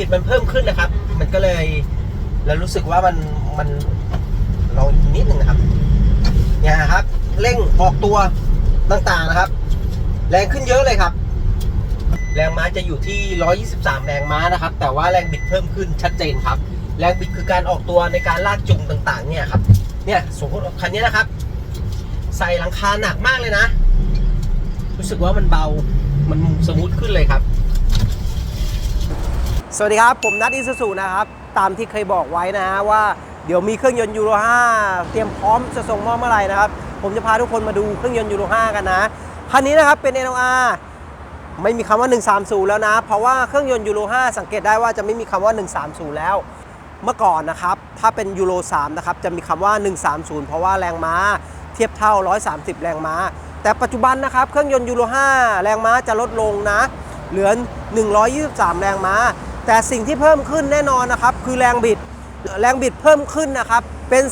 บิดมันเพิ่มขึ้นนะครับ มันก็เลยเรารู้สึกว่ามันมันลองอีกนิดหนึ่งนะครับเนี่ยครับ เร่งออกตัวต่างๆนะครับ แรงขึ้นเยอะเลยครับ แรงม้าจะอยู่ที่ 123 แรงม้านะครับ แต่ว่าแรงบิดเพิ่มขึ้นชัดเจนครับ แรงบิดคือการออกตัวในการลากจูงต่างๆ เนี่ยครับเนี่ยสมมติคันนี้นะครับ ใส่หลังคาหนักมากเลยนะ รู้สึกว่ามันเบามันสมูทขึ้นเลยครับ สวัสดีครับ ผมนัทอิสุสุนะครับ ตามที่เคยบอกไว้นะฮะว่าเดี๋ยวมีเครื่องยนต์ยูโร5เตรียมพร้อมจะส่งมอบเมื่อไหร่นะครับ ผมจะพาทุกคนมาดูเครื่องยนต์ยูโร5กันนะคันนี้นะครับเป็น NLR ไม่มีคำว่า 130 แล้วนะ เพราะว่าเครื่องยนต์ยูโร5สังเกตได้ว่าจะไม่มีคำว่า 130 แล้ว เมื่อก่อนนะครับ ถ้าเป็นยูโร3นะครับจะมีคำว่า 130 เพราะว่าแรงม้าเทียบเท่า 130 แรงม้า แต่ปัจจุบันนะครับเครื่องยนต์ยูโร5แรงม้าจะลดลงนะ เหลือ 123 แรงม้า แต่สิ่งที่เพิ่มขึ้นแน่นอนนะครับ คือแรงบิดแรงบิดเพิ่มขึ้นนะครับ เป็น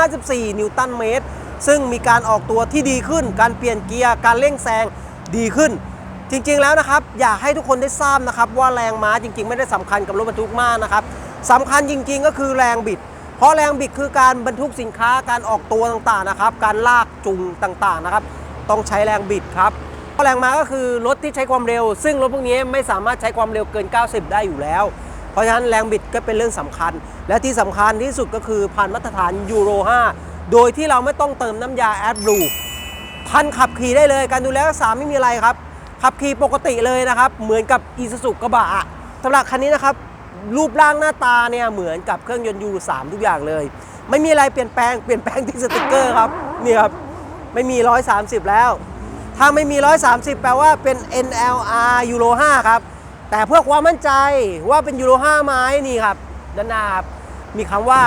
354 นิวตันเมตร ซึ่งมีการออกตัวที่ดีขึ้น การเปลี่ยนเกียร์ การเร่งแซงดีขึ้น จริงๆแล้วนะครับ อยากให้ทุกคนได้ทราบนะครับ ว่าแรงม้าจริงๆ ไม่ได้สำคัญกับรถบรรทุกมากนะครับสำคัญจริงๆ ก็คือแรงบิด เพราะแรงบิดคือการบรรทุกสินค้า การออกตัวต่างๆนะครับ การลากจูงต่างๆนะครับ ต้องใช้แรงบิดครับ แรงม้าก็คือรถที่ใช้ความเร็ว ซึ่งรถพวกนี้ไม่สามารถใช้ความเร็วเกิน 90 ได้อยู่แล้ว เพราะฉะนั้นแรงบิดก็เป็นเรื่องสำคัญ และที่สำคัญที่สุดก็คือผ่านมาตรฐานยูโร 5 โดยที่เราไม่ต้องเติมน้ำยาแอดบลูทันขับขี่ได้เลย การดูแลรักษาไม่มีอะไรครับ ขับขี่ปกติเลยนะครับ เหมือนกับอีซูซุกระบะอะสำหรับคันนี้นะครับรูปร่างหน้าตาเนี่ยเหมือนกับเครื่องยนต์ยูโร3ทุกอย่างเลย ไม่มีอะไรเปลี่ยนแปลงเปลี่ยนแปลงที่สติกเกอร์ครับนี่ครับไม่มี 130 แล้ว ถ้าไม่มี 130 แปลว่าเป็น NLR ยูโร5ครับ แต่เพื่อความมั่นใจว่าเป็นยูโร5ไหมนี่ครับ ด้านหน้าครับ มีคำว่า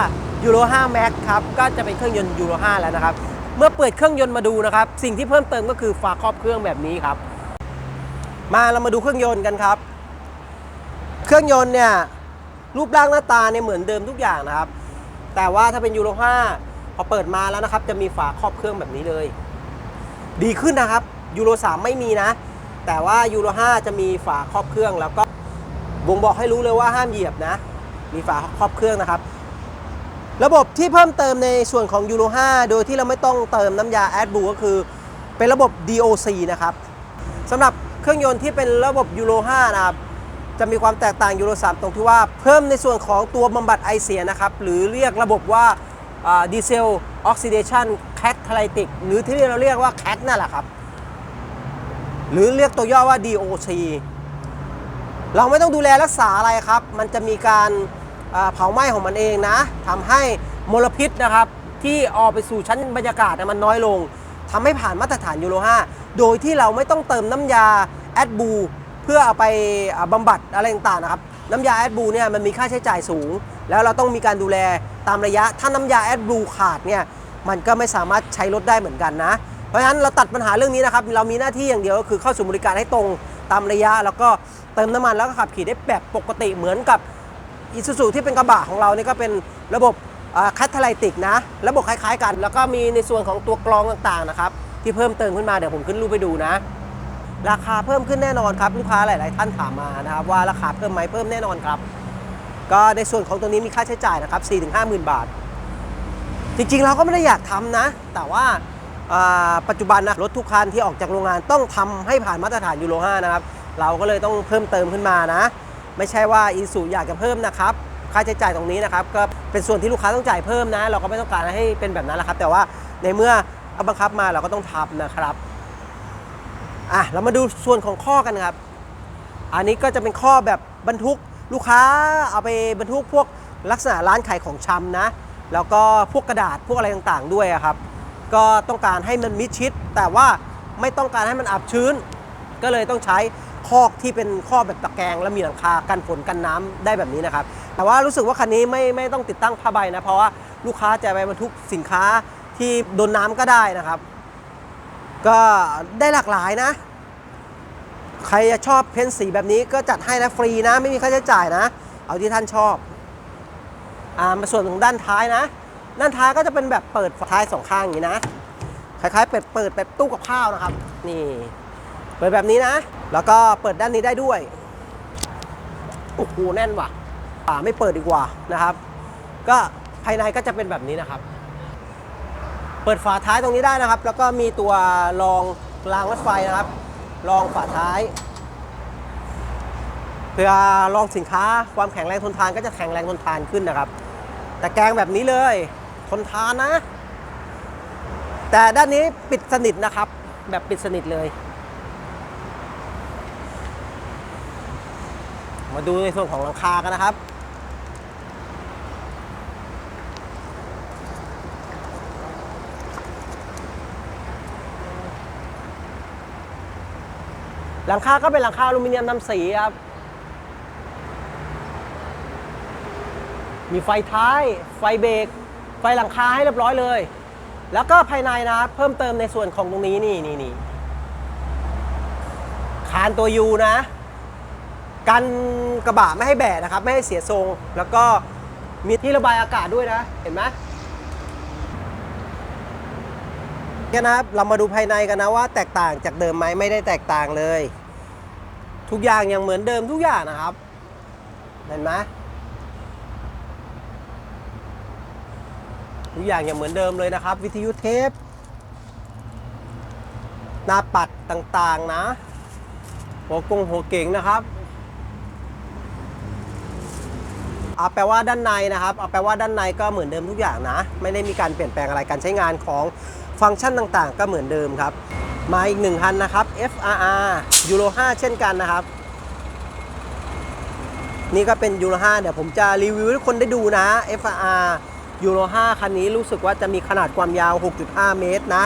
ยูโร5 Max ครับ ก็จะเป็นเครื่องยนต์ยูโร5แล้วนะครับ เมื่อเปิดเครื่องยนต์มาดูนะครับ สิ่งที่เพิ่มเติมก็คือฝาครอบเครื่องแบบนี้ครับ มาเรามาดูเครื่องยนต์กันครับ เครื่องยนต์เนี่ยรูปร่างหน้าตาเนี่ยเหมือนเดิมทุกอย่างนะครับ แต่ว่าถ้าเป็นยูโร5พอเปิดมาแล้วนะครับ จะมีฝาครอบเครื่องแบบนี้เลย ดีขึ้นนะครับ ยูโร3 ไม่มีนะ แต่ว่ายูโร5จะมีฝาครอบเครื่องแล้วก็บ่งบอกให้รู้เลยว่าห้ามเหยียบนะ มีฝาครอบเครื่องนะครับ ระบบที่เพิ่มเติมในส่วนของยูโร5โดยที่เราไม่ต้องเติมน้ำยาแอดบูก็คือเป็นระบบ DOC นะครับสำหรับเครื่องยนต์ที่เป็นระบบยูโร5นะครับจะมีความแตกต่างยูโร3ตรงที่ว่าเพิ่มในส่วนของตัวบำบัดไอเสียนะครับ หรือเรียกระบบว่าดีเซลออกซิเดชันแคทไทติกหรือที่เราเรียกว่าแคทนั่นแหละครับ หรือเรียกตัวย่อว่า DOC เราไม่ต้องดูแลรักษาอะไรครับ มันจะมีการเผาไหม้ของมันเองนะทำให้มลพิษนะครับ ที่ออกไปสู่ชั้นบรรยากาศมันน้อยลงทำให้ผ่านมาตรฐานยูโร 5 โดยที่เราไม่ต้องเติมน้ำยาแอดบูเพื่อเอาไปบำบัดอะไรต่างๆนะครับ น้ำยาแอดบูเนี่ยมันมีค่าใช้จ่ายสูง แล้วเราต้องมีการดูแลตามระยะ ถ้าน้ำยาแอดบูขาดเนี่ยมันก็ไม่สามารถใช้รถได้เหมือนกันนะ เพราะฉะนั้นเราตัดปัญหาเรื่องนี้นะครับเรามีหน้าที่อย่างเดียวก็คือเข้าสู่บริการให้ตรงตามระยะ แล้วก็เติมน้ำมันแล้วก็ขับขี่ได้แบบปกติเหมือนกับอีซูซูที่เป็นกระบะของเรานี่ก็เป็นระบบแคทเทไลติกนะระบบคล้ายๆกัน แล้วก็มีในส่วนของตัวกรองต่างๆนะครับที่เพิ่มเติมขึ้นมาเดี๋ยวผมขึ้นรูปไปดูนะ ราคาเพิ่มขึ้นแน่นอนครับลูกค้าหลาย ๆ ท่านถามมานะครับว่าราคาเพิ่มไหมเพิ่มแน่นอนครับ ก็ในส่วนของตัวนี้มีค่าใช้จ่ายนะครับ4-5หมื่นบาท จริง ๆ เราก็ไม่ได้อยากทำนะ แต่ว่า ปัจจุบันนะรถทุกคันที่ออกจากโรงงานต้องทำให้ผ่านมาตรฐานยูโร5นะครับเราก็เลยต้องเพิ่มเติมขึ้นมานะ ไม่ใช่ว่าอีซูอยากจะเพิ่มนะครับค่าใช้จ่ายตรงนี้นะครับก็เป็นส่วนที่ลูกค้าต้องจ่ายเพิ่มนะ เราก็ไม่ต้องการให้เป็นแบบนั้นแหละครับ แต่ว่าในเมื่อเอาบังคับมาเราก็ต้องทำนะครับอะเรามาดูส่วนของข้อกันครับ อันนี้ก็จะเป็นข้อแบบบรรทุกลูกค้าเอาไปบรรทุกพวกลักษณะร้านขายของชำนะ แล้วก็พวกกระดาษพวกอะไรต่างๆ ด้วยครับ ก็ต้องการให้มันมิดชิด แต่ว่าไม่ต้องการให้มันอับชื้น ก็เลยต้องใช้คอกที่เป็นข้อแบบตะแกรงและมีหลังคากันฝนกันน้ำได้แบบนี้นะครับ แต่ว่ารู้สึกว่าคันนี้ไม่ไม่ต้องติดตั้งผ้าใบนะ เพราะว่าลูกค้าจะไปบรรทุกสินค้าที่โดนน้ำก็ได้นะครับ ก็ได้หลากหลายนะ ใครจะชอบเพ้นสีแบบนี้ก็จัดให้นะฟรีนะ ไม่มีค่าใช้จ่ายนะ เอาที่ท่านชอบ อ่ามาส่วนของด้านท้ายนะ ด้านท้ายก็จะเป็นแบบเปิดท้ายสองข้างอย่างนี้นะคล้ายๆเปิดเปิดแบบตู้กับข้าวนะครับ นี่ เปิดแบบนี้นะ แล้วก็เปิดด้านนี้ได้ด้วยโอ้โหแน่นว่ะป่าไม่เปิดดีกว่านะครับ ก็ภายในก็จะเป็นแบบนี้นะครับ เปิดฝาท้ายตรงนี้ได้นะครับ แล้วก็มีตัวรองรางรถไฟนะครับ รองฝาท้ายเพื่อรองสินค้าความแข็งแรงทนทานก็จะแข็งแรงทนทานขึ้นนะครับ แต่แกงแบบนี้เลย ทนทานนะ แต่ด้านนี้ปิดสนิทนะครับ แบบปิดสนิทเลย มาดูในส่วนของหลังคากันนะครับหลังคาก็เป็นหลังคาอลูมิเนียมน้ำสีครับ มีไฟท้าย ไฟเบรก ไฟหลังคาให้เรียบร้อยเลย แล้วก็ภายในนะเพิ่มเติมในส่วนของตรงนี้นี่นี่นี่คานตัวยูนะ กันกระบะไม่ให้แบะนะครับ ไม่ให้เสียทรง แล้วก็มีที่ระบายอากาศด้วยนะ เห็นไหมเนี่ยนะครับเรามาดูภายในกันนะว่าแตกต่างจากเดิมไหมไม่ได้แตกต่างเลย ทุกอย่างยังเหมือนเดิมทุกอย่างนะครับ เห็นไหม ทุกอย่างยังเหมือนเดิมเลยนะครับ วิทยุเทป หน้าปัดต่างๆนะ หัวกงหัวเก่งนะครับเอาแปลว่าด้านในนะครับเอาแปลว่าด้านในก็เหมือนเดิมทุกอย่างนะ ไม่ได้มีการเปลี่ยนแปลงอะไรการใช้งานของฟังก์ชันต่างๆ ก็เหมือนเดิมครับ มาอีกหนึ่งคันนะครับ FRR Euro 5 เช่นกันนะครับ นี่ก็เป็น Euro 5 เดี๋ยวผมจะรีวิวให้คนได้ดูนะ FRR ยูโร 5 คันนี้รู้สึกว่าจะมีขนาดความยาว 6.5 เมตรนะ